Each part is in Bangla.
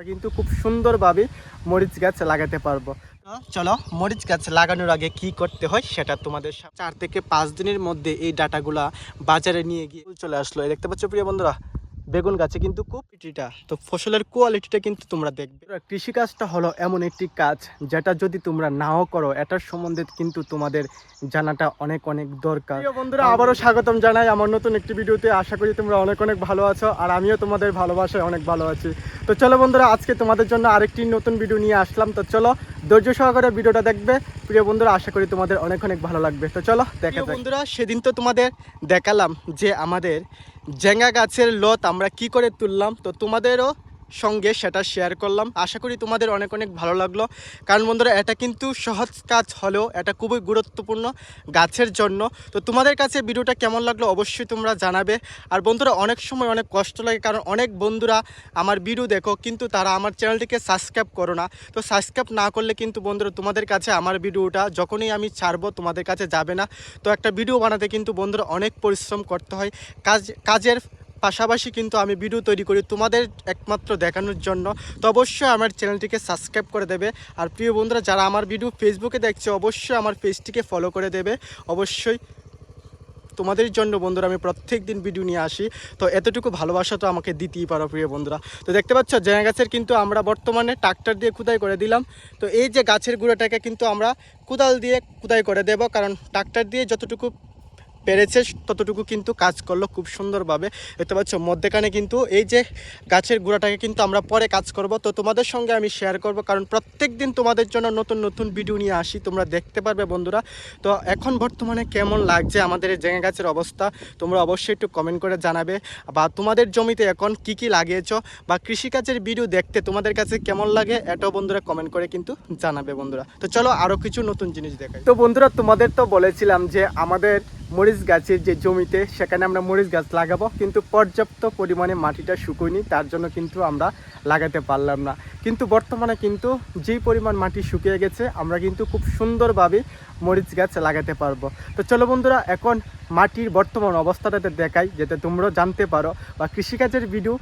আমরা কিন্তু খুব সুন্দরভাবে মরিচ গাছ লাগাতে পারব। চলো, মরিচ গাছ লাগানোর আগে কি করতে হয় সেটা তোমাদের চার থেকে পাঁচ দিনের মধ্যে এই ডাটাগুলা বাজারে নিয়ে গিয়ে চলে আসলো। দেখতে পাচ্ছ প্রিয় বন্ধুরা? বেগুন গাছে কিন্তু খুব পিটিটা তো ফসলের কোয়ালিটিটা কিন্তু তোমরা দেখবে। কৃষি কাজটা হলো এমন একটি কাজ যেটা যদি তোমরা নাও করো এটার সম্বন্ধে কিন্তু তোমাদের জানাটা অনেক অনেক দরকার। বন্ধুরা আবারও স্বাগতম জানাই আমার নতুন একটি ভিডিওতে। আশা করি তোমরা অনেক অনেক ভালো আছো আর আমিও তোমাদের ভালোবাসায় অনেক ভালো আছি। তো চলো বন্ধুরা আজকে তোমাদের জন্য আরেকটি নতুন ভিডিও নিয়ে আসলাম। তো চলো ধৈর্য সহকারে ভিডিওটা দেখবে। প্রিয় বন্ধুরা আশা করি তোমাদের অনেক অনেক ভালো লাগবে। তো চলো দেখা বন্ধুরা সেদিন তো তোমাদের দেখালাম যে আমাদের জেঙ্গা গাছের লত আমরা কি করে তুললাম। তো তোমাদেরও সঙ্গে সেটা শেয়ার করলাম। আশা করি তোমাদের অনেক অনেক ভালো লাগল। কারণ বন্ধুরা, এটা কিন্তু সহজ কাজ হলেও এটা খুবই গুরুত্বপূর্ণ গাছের জন্য। তো তোমাদের কাছে ভিডিওটা কেমন লাগল অবশ্যই তোমরা জানাবে। আর বন্ধুরা, অনেক সময় অনেক কষ্ট লাগে, কারণ অনেক বন্ধুরা আমার ভিডিও দেখো, কিন্তু তারা আমার চ্যানেলটিকে সাবস্ক্রাইব করো না। তো সাবস্ক্রাইব না করলে কিন্তু বন্ধুরা, তোমাদের কাছে আমার ভিডিওটা যখনই আমি ছাড়বো, তোমাদের কাছে যাবে না। তো একটা ভিডিও বানাতে কিন্তু বন্ধুরা অনেক পরিশ্রম করতে হয়। কাজ, কাজের পাশাপাশি কিন্তু আমি ভিডিও তৈরি করি তোমাদের একমাত্র দেখানোর জন্য। তো অবশ্যই আমার চ্যানেলটিকে সাবস্ক্রাইব করে দেবে। আর প্রিয় বন্ধুরা, যারা আমার ভিডিও ফেসবুকে দেখছে, অবশ্যই আমার পেজটিকে ফলো করে দেবে। অবশ্যই তোমাদের জন্য বন্ধুরা, আমি প্রত্যেক দিন ভিডিও নিয়ে আসি। তো এতটুকু ভালোবাসা তো আমাকে দিতেই পারো, প্রিয় বন্ধুরা। তো দেখতে পাচ্ছ জেনা গাছের কিন্তু আমরা বর্তমানে ট্রাক্টর দিয়ে কুদাই করে দিলাম। তো এই যে গাছের গুঁড়োটাকে কিন্তু আমরা কুদাল দিয়ে কুদাই করে দেব। কারণ ট্রাক্টর দিয়ে যতটুকু পেরেছে, ততটুকু কিন্তু কাজ করল খুব সুন্দরভাবে। দেখতে পাচ্ছ, মধ্যেখানে কিন্তু এই যে গাছের গুঁড়াটাকে কিন্তু আমরা পরে কাজ করব। তো তোমাদের সঙ্গে আমি শেয়ার করব, কারণ প্রত্যেক দিন তোমাদের জন্য নতুন নতুন ভিডিও নিয়ে আসি, তোমরা দেখতে পারবে বন্ধুরা। তো এখন বর্তমানে কেমন লাগছে আমাদের এই জেঙে গাছের অবস্থা, তোমরা অবশ্যই একটু কমেন্ট করে জানাবে। বা তোমাদের জমিতে এখন কি কি লাগিয়েছ, বা কৃষিকাজের ভিডিও দেখতে তোমাদের কাছে কেমন লাগে, এটাও বন্ধুরা কমেন্ট করে কিন্তু জানাবে বন্ধুরা। তো চলো আরও কিছু নতুন জিনিস দেখাই। তো বন্ধুরা, তোমাদের তো বলেছিলাম যে আমাদের মরিচ গাছের যে জমিতে, সেখানে আমরা মরিচ গাছ লাগাবো, কিন্তু পর্যাপ্ত পরিমাণে মাটিটা শুকোয়নি, তার জন্য কিন্তু আমরা লাগাতে পারলাম না। কিন্তু বর্তমানে কিন্তু যেই পরিমাণ মাটি শুকিয়ে গেছে, আমরা কিন্তু খুব সুন্দরভাবে মরিচ গাছ লাগাতে পারব। তো চলো বন্ধুরা, এখন মাটির বর্তমান অবস্থাটাতে দেখাই, যাতে তোমরাও জানতে পারো বা কৃষিকাজের ভিডিও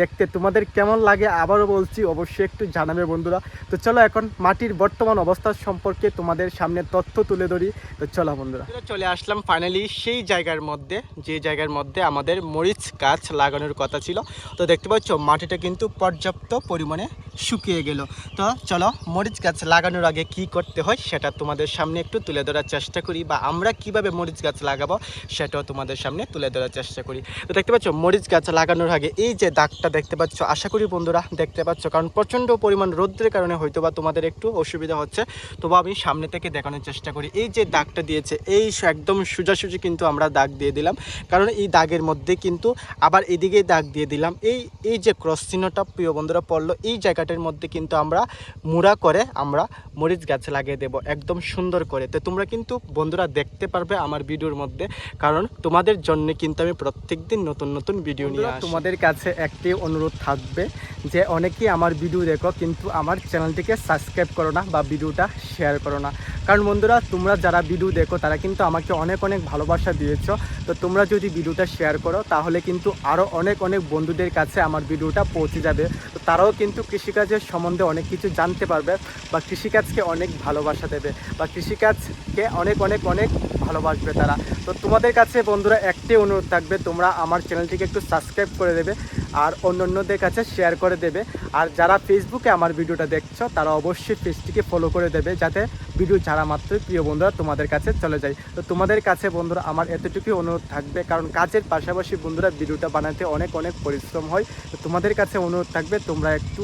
দেখতে তোমাদের কেমন লাগে, আবারও বলছি, অবশ্যই একটু জানাবে বন্ধুরা। তো চলো এখন মাটির বর্তমান অবস্থা সম্পর্কে তোমাদের সামনে তথ্য তুলে ধরি। তো চলো বন্ধুরা। চলে আসলাম ফাইনালি সেই জায়গার মধ্যে, যে জায়গার মধ্যে আমাদের মরিচ গাছ লাগানোর কথা ছিল। তো দেখতে পাচ্ছ, মাটিটা কিন্তু পর্যাপ্ত পরিমাণে শুকিয়ে গেল। তো চলো, মরিচ গাছ লাগানোর আগে কি করতে হয় সেটা তোমাদের সামনে একটু তুলে ধরার চেষ্টা করি, বা আমরা কীভাবে মরিচ গাছ লাগাবো সেটাও তোমাদের সামনে তুলে ধরার চেষ্টা করি। তো দেখতে পাচ্ছ, মরিচ গাছ লাগানোর আগে এই যে দাগটা দেখতে পাচ্ছ, আশা করি বন্ধুরা দেখতে পাচ্ছ, কারণ প্রচণ্ড পরিমাণ রৌদ্রের কারণে হয়তো বা তোমাদের একটু অসুবিধা হচ্ছে, তবু আমি সামনে থেকে দেখানোর চেষ্টা করি। এই যে দাগটা দিয়েছে, এই একদম সোজাসুজি কিন্তু আমরা দাগ দিয়ে দিলাম, কারণ এই দাগের মধ্যে কিন্তু আবার এদিকে দাগ দিয়ে দিলাম। এই এই যে ক্রস চিহ্নটা, প্রিয় বন্ধুরা, পড়ল, এই জায়গাটার মধ্যে কিন্তু আমরা মুড়া করে আমরা মরিচ গাছ লাগিয়ে দেব একদম সুন্দর করে। তো তোমরা কিন্তু বন্ধুরা দেখতে পারবে আমার ভিডিওর মধ্যে কারণ তোমাদের জন্য কিন্তু আমি প্রত্যেক দিন নতুন নতুন ভিডিও নিয়ে তোমাদের কাছে একটি অনুরোধ থাকবে যে অনেকেই আমার ভিডিও দেখো কিন্তু আমার চ্যানেলটিকে সাবস্ক্রাইব করো না বা ভিডিওটা শেয়ার করো না। কারণ বন্ধুরা তোমরা যারা ভিডিও দেখো তারা কিন্তু আমাকে অনেক অনেক ভালোবাসা দিয়েছ। তো তোমরা যদি ভিডিওটা শেয়ার করো তাহলে কিন্তু আরও অনেক অনেক বন্ধুদের কাছে আমার ভিডিওটা পৌঁছে যাবে। তো তারাও কিন্তু কৃষিকাজের সম্বন্ধে অনেক কিছু জানতে পারবে বা কৃষিকাজকে অনেক ভালোবাসা দেবে বা কৃষিকাজকে অনেক অনেক অনেক ভালোবাসবে তারা। তো তোমাদের কাছে বন্ধুরা একটি অনুরোধ থাকবে, তোমরা আমার চ্যানেলটিকে একটু সাবস্ক্রাইব করে দেবে আর অন্য অন্যদের কাছে শেয়ার করে দেবে। আর যারা ফেসবুকে আমার ভিডিওটা দেখছ, তারা অবশ্যই পেজটিকে ফলো করে দেবে যাতে ভিডিও ছাড়া মাত্রই প্রিয় বন্ধুরা তোমাদের কাছে চলে যায়। তো তোমাদের কাছে বন্ধুরা আমার এতটুকুই অনুরোধ থাকবে, কারণ কাজের পাশাপাশি বন্ধুরা ভিডিওটা বানাতে অনেক অনেক পরিশ্রম হয়। তো তোমাদের কাছে অনুরোধ থাকবে, তোমরা একটু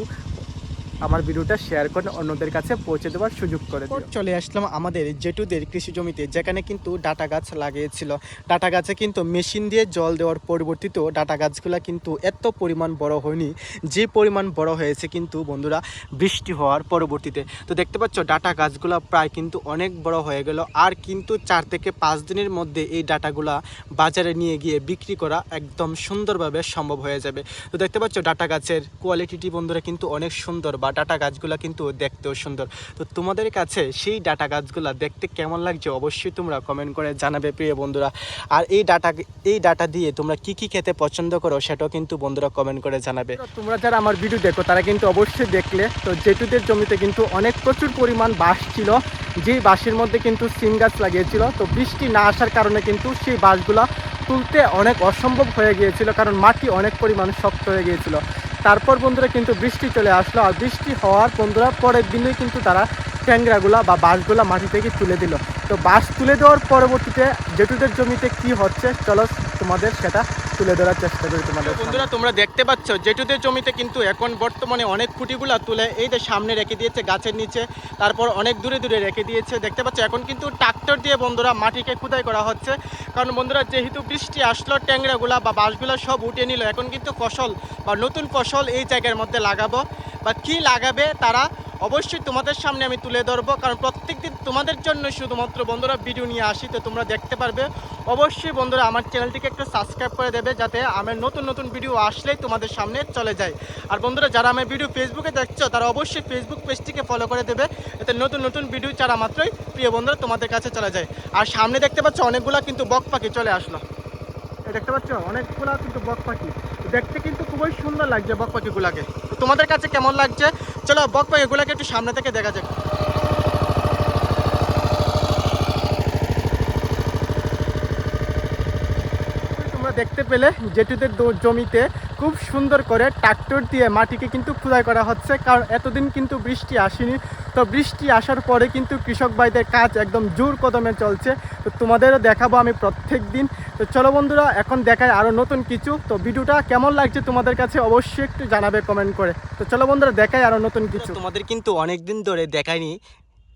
আমার ভিডিওটা শেয়ার করে অন্যদের কাছে পৌঁছে দেওয়ার সুযোগ করে চলে আসলাম আমাদের জেটুদের কৃষি জমিতে, যেখানে কিন্তু ডাটা গাছ লাগিয়েছিল। ডাটা গাছে কিন্তু মেশিন দিয়ে জল দেওয়ার পরিবর্তিতেও ডাটা গাছগুলো কিন্তু এত পরিমাণ বড় হয়নি, যে পরিমাণ বড় হয়েছে কিন্তু বন্ধুরা বৃষ্টি হওয়ার পরবর্তীতে। তো দেখতে পাচ্ছ, ডাটা গাছগুলো প্রায় কিন্তু অনেক বড় হয়ে গেল। আর কিন্তু চার থেকে পাঁচ দিনের মধ্যে এই ডাটাগুলা বাজারে নিয়ে গিয়ে বিক্রি করা একদম সুন্দরভাবে সম্ভব হয়ে যাবে। তো দেখতে পাচ্ছ, ডাটা গাছের কোয়ালিটিটি বন্ধুরা কিন্তু অনেক সুন্দর বা ডাটা গাছগুলো কিন্তু দেখতেও সুন্দর। তো তোমাদের কাছে সেই ডাটা গাছগুলো দেখতে কেমন লাগছে অবশ্যই তোমরা কমেন্ট করে জানাবে প্রিয় বন্ধুরা। আর এই ডাটা এই ডাটা দিয়ে তোমরা কি কি খেতে পছন্দ করো সেটাও কিন্তু বন্ধুরা কমেন্ট করে জানাবে। তোমরা যারা আমার ভিডিও দেখো, তারা কিন্তু অবশ্যই দেখলে। তো জেটুদের জমিতে কিন্তু অনেক প্রচুর পরিমাণ বাঁশ ছিল। যেই বাঁশের মধ্যে কিন্তু সিম গাছ লাগিয়েছিল। তো বৃষ্টি না আসার কারণে কিন্তু সেই বাঁশগুলা তুলতে অনেক অসম্ভব হয়ে গিয়েছিল। কারণ মাটি অনেক পরিমাণ শক্ত হয়ে গিয়েছিল। তারপর বন্ধুরা কিন্তু বৃষ্টি চলে আসলো, আর বৃষ্টি হওয়ার বন্ধুরা পরের দিনে কিন্তু তারা ট্যাংরাগুলা বা বাঁশগুলা মাটি থেকে তুলে দিল। তো বাঁশ তুলে দেওয়ার পরবর্তীতে জেটুদের জমিতে কি হচ্ছে? চলো তোমাদের সেটা তুলে ধরার চেষ্টা করি তোমাদের বন্ধুরা তোমরা দেখতে পাচ্ছ জেটুদের জমিতে কিন্তু এখন বর্তমানে অনেক খুঁটিগুলা তুলে এই যে সামনে রেখে দিয়েছে গাছের নিচে তারপর অনেক দূরে দূরে রেখে দিয়েছে। দেখতে পাচ্ছ এখন কিন্তু ট্রাক্টর দিয়ে বন্ধুরা মাটিকে খুদাই করা হচ্ছে। কারণ বন্ধুরা যেহেতু বৃষ্টি আসলো ট্যাংরাগুলা বা বাঁশগুলা সব উঠে নিল এখন কিন্তু ফসল বা নতুন ফসল এই জায়গার মধ্যে লাগাবো। বা কি লাগাবে তারা অবশ্যই তোমাদের সামনে আমি তুলে ধরবো, কারণ প্রত্যেকদিন তোমাদের জন্য শুধুমাত্র বন্ধুরা ভিডিও নিয়ে আসি, তো তোমরা দেখতে পারবে। অবশ্যই বন্ধুরা আমার চ্যানেলটিকে একটু সাবস্ক্রাইব করে দেবে, যাতে আমার নতুন নতুন ভিডিও আসলেই তোমাদের সামনে চলে যায়। আর বন্ধুরা, যারা আমার ভিডিও ফেসবুকে দেখছ, তারা অবশ্যই ফেসবুক পেজটিকে ফলো করে দেবে। এতে নতুন নতুন ভিডিও ছাড়া মাত্রই প্রিয় বন্ধুরা তোমাদের কাছে চলে যায়। আর সামনে দেখতে পাচ্ছ, অনেকগুলা কিন্তু বক পাখি চলে আসলো। দেখতে পাচ্ছ, অনেকগুলা কিন্তু বক পাখি। দেখতে কিন্তু খুবই সুন্দর লাগছে বক পাখিগুলাকে। তোমাদের কাছে কেমন লাগছে? চলো, বক পাখিগুলাকে একটু সামনে থেকে দেখা যাক। তোমরা দেখতে পেলে জেটুদের জমিতে খুব সুন্দর করে ট্রাক্টর দিয়ে মাটিকে কিন্তু খুদাই করা হচ্ছে, কারণ এতদিন কিন্তু বৃষ্টি আসেনি। তো বৃষ্টি আসার পরে কিন্তু কৃষক ভাইদের কাজ একদম জোর কদমে চলছে। তো তোমাদেরও দেখাবো আমি প্রত্যেক দিন তো চলো বন্ধুরা, এখন দেখায় আরও নতুন কিছু। তো ভিডিওটা কেমন লাগছে তোমাদের কাছে অবশ্যই একটু জানাবে কমেন্ট করে। তো চলো বন্ধুরা, দেখায় আরও নতুন কিছু। তোমাদের কিন্তু অনেক দিন ধরে দেখায়নি।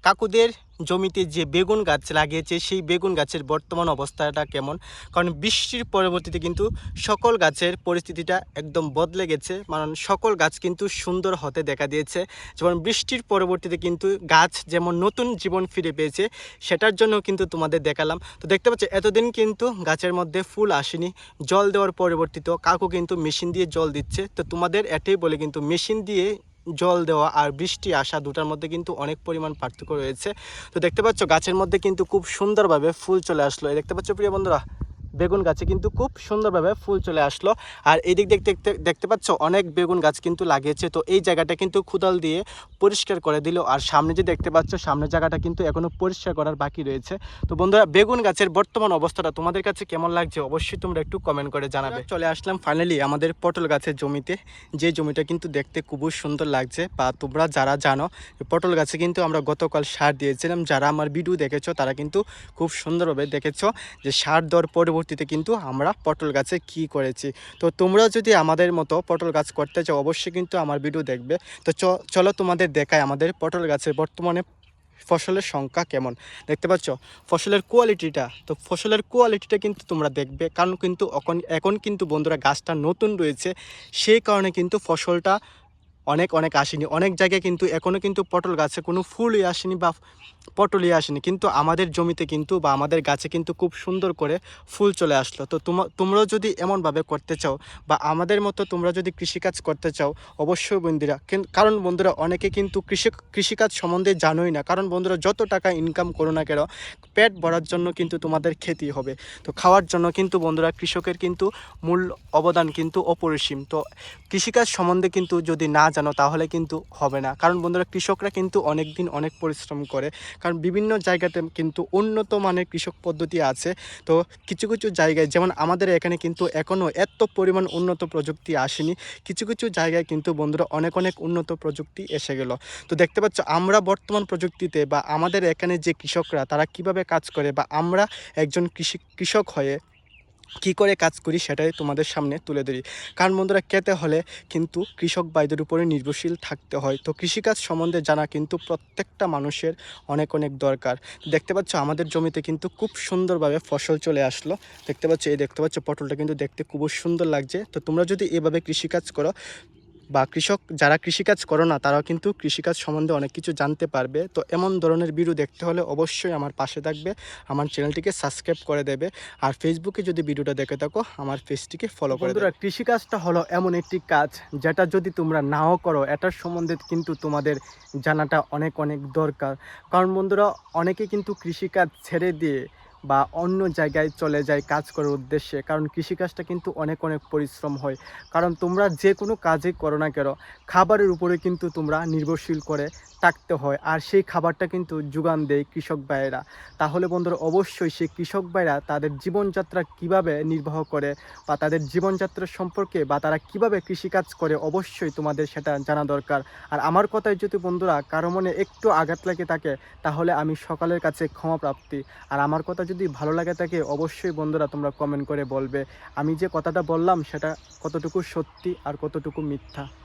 কাকুদের জমিতে যে বেগুন গাছ লাগিয়েছে, সেই বেগুন গাছের বর্তমান অবস্থাটা কেমন? কারণ বৃষ্টির পরবর্তীতে কিন্তু সকল গাছের পরিস্থিতিটা একদম বদলে গেছে। মানে সকল গাছ কিন্তু সুন্দর হতে দেখা দিয়েছে। যেমন বৃষ্টির পরবর্তীতে কিন্তু গাছ যেমন নতুন জীবন ফিরে পেয়েছে, সেটার জন্য কিন্তু তোমাদের দেখালাম। তো দেখতে পাচ্ছ, এতদিন কিন্তু গাছের মধ্যে ফুল আসেনি। জল দেওয়ার পরবর্তীতেও কাকু কিন্তু মেশিন দিয়ে জল দিচ্ছে। তো তোমাদের এটাই বলে কিন্তু মেশিন দিয়ে জল দেওয়া আর বৃষ্টি আসা দুটার মধ্যে কিন্তু অনেক পরিমাণ পার্থক্য রয়েছে। তো দেখতে পাচ্ছ গাছের মধ্যে কিন্তু খুব সুন্দরভাবে ফুল চলে আসলো। দেখতে পাচ্ছ প্রিয় বন্ধুরা? বেগুন গাছে কিন্তু খুব সুন্দরভাবে ফুল চলে আসলো। আর এই দিক দেখতে দেখতে পাচ্ছ, অনেক বেগুন গাছ কিন্তু লাগিয়েছে। তো এই জায়গাটা কিন্তু খুদাল দিয়ে পরিষ্কার করে দিল। আর সামনে যে দেখতে পাচ্ছ, সামনের জায়গাটা কিন্তু এখনও পরিষ্কার করার বাকি রয়েছে। তো বন্ধুরা, বেগুন গাছের বর্তমান অবস্থাটা তোমাদের কাছে কেমন লাগছে অবশ্যই তোমরা একটু কমেন্ট করে জানাবে। চলে আসলাম ফাইনালি আমাদের পটল গাছের জমিতে। যে জমিটা কিন্তু দেখতে খুবই সুন্দর লাগছে, বা তোমরা যারা জানো, পটল গাছে কিন্তু আমরা গতকাল সার দিয়েছিলাম। যারা আমার ভিডিও দেখেছ, তারা কিন্তু খুব সুন্দরভাবে দেখেছ যে সার দেওয়ার পরবর্তীতে কিন্তু আমরা পটল গাছে কি করেছি। তো তোমরা যদি আমাদের মতো পটল গাছ করতে চাও, অবশ্যই কিন্তু আমার ভিডিও দেখবে। তো চলো তোমাদের দেখায় আমাদের পটল গাছের বর্তমানে ফসলের সংখ্যা কেমন। দেখতে পাচ্ছ, ফসলের কোয়ালিটিটা তো ফসলের কোয়ালিটিটা কিন্তু তোমরা দেখবে। কারণ কিন্তু এখন এখন কিন্তু বন্ধুরা গাছটা নতুন রয়েছে, সেই কারণে কিন্তু ফসলটা অনেক অনেক আসেনি। অনেক জায়গায় কিন্তু এখনও কিন্তু পটল গাছে কোনো ফুলই আসেনি বা পটলই আসেনি। কিন্তু আমাদের জমিতে কিন্তু বা আমাদের গাছে কিন্তু খুব সুন্দর করে ফুল চলে আসলো। তো তোমরা তোমরাও যদি এমনভাবে করতে চাও বা আমাদের মতো তোমরা যদি কৃষিকাজ করতে চাও, অবশ্যই বন্ধুরা কারণ বন্ধুরা, অনেকে কিন্তু কৃষি, কৃষিকাজ সম্বন্ধে জানোই না। কারণ বন্ধুরা, যত টাকা ইনকাম করো না কেন, পেট ভরার জন্য কিন্তু তোমাদের খেতেই হবে। তো খাওয়ার জন্য কিন্তু বন্ধুরা, কৃষকের কিন্তু মূল অবদান কিন্তু অপরিসীম। তো কৃষিকাজ সম্বন্ধে কিন্তু যদি না জানো তাহলে কিন্তু হবে না। কারণ বন্ধুরা, কৃষকরা কিন্তু অনেক দিন অনেক পরিশ্রম করে। কারণ বিভিন্ন জায়গাতে কিন্তু উন্নত মানের কৃষক পদ্ধতি আছে। তো কিছু কিছু জায়গায়, যেমন আমাদের এখানে কিন্তু এখনও এত পরিমাণ উন্নত প্রযুক্তি আসেনি। কিছু কিছু জায়গায় কিন্তু বন্ধুরা অনেক অনেক উন্নত প্রযুক্তি এসে গেল। তো দেখতে পাচ্ছ, আমরা বর্তমান প্রযুক্তিতে বা আমাদের এখানে যে কৃষকরা, তারা কীভাবে কাজ করে বা আমরা একজন কৃষি, কৃষক হয়ে কি করে কাজ করি সেটাই তোমাদের সামনে তুলে ধরি। কারণ বন্ধুরা, খেতে হলে কিন্তু কৃষক বাইদের উপরে নির্ভরশীল থাকতে হয়। তো কৃষিকাজ সম্বন্ধে জানা কিন্তু প্রত্যেকটা মানুষের অনেক অনেক দরকার। দেখতে পাচ্ছ, আমাদের জমিতে কিন্তু খুব সুন্দরভাবে ফসল চলে আসলো। দেখতে পাচ্ছ, এই দেখতে পাচ্ছ, পটলটা কিন্তু দেখতে খুব সুন্দর লাগছে। তো তোমরা যদি এভাবে কৃষিকাজ করো বা কৃষক যারা কৃষিকাজ করো না তারাও কিন্তু কৃষিকাজ সম্বন্ধে অনেক কিছু জানতে পারবে। তো এমন ধরনের ভিডিও দেখতে হলে অবশ্যই আমার পাশে থাকবে আমার চ্যানেলটিকে সাবস্ক্রাইব করে দেবে। আর ফেসবুকে যদি ভিডিওটা দেখে থাকো আমার পেজটিকে ফলো করে দেবে। কৃষিকাজটা হলো এমন একটি কাজ যেটা যদি তোমরা নাও করো এটার সম্বন্ধে কিন্তু তোমাদের জানাটা অনেক অনেক দরকার। কারণ বন্ধুরা অনেকে কিন্তু কৃষিকাজ ছেড়ে দিয়ে বা অন্য জায়গায় চলে যায় কাজ করার উদ্দেশ্যে, কারণ কৃষিকাজটা কিন্তু অনেক অনেক পরিশ্রম হয়। কারণ তোমরা যে কোনো কাজে করো না কেন, খাবারের উপরে কিন্তু তোমরা নির্ভরশীল করে থাকতে হয়, আর সেই খাবারটা কিন্তু যোগান দেয় কৃষক ভাইয়েরা। তাহলে বন্ধুরা, অবশ্যই সেই কৃষক ভাইরা তাদের জীবনযাত্রা কীভাবে নির্বাহ করে বা তাদের জীবনযাত্রা সম্পর্কে বা তারা কীভাবে কৃষিকাজ করে, অবশ্যই তোমাদের সেটা জানা দরকার। আর আমার কথায় যদি বন্ধুরা কারও মনে একটু আঘাত লাগে থাকে, তাহলে আমি সকালের কাছে ক্ষমা প্রাপ্তি। আর আমার কথা যদি ভালো লাগে থাকে অবশ্যই বন্ধুরা তোমরা কমেন্ট করে বলবে। আমি যে কথাটা বললাম সেটা কতটুকু সত্যি আর কতটুকু মিথ্যা।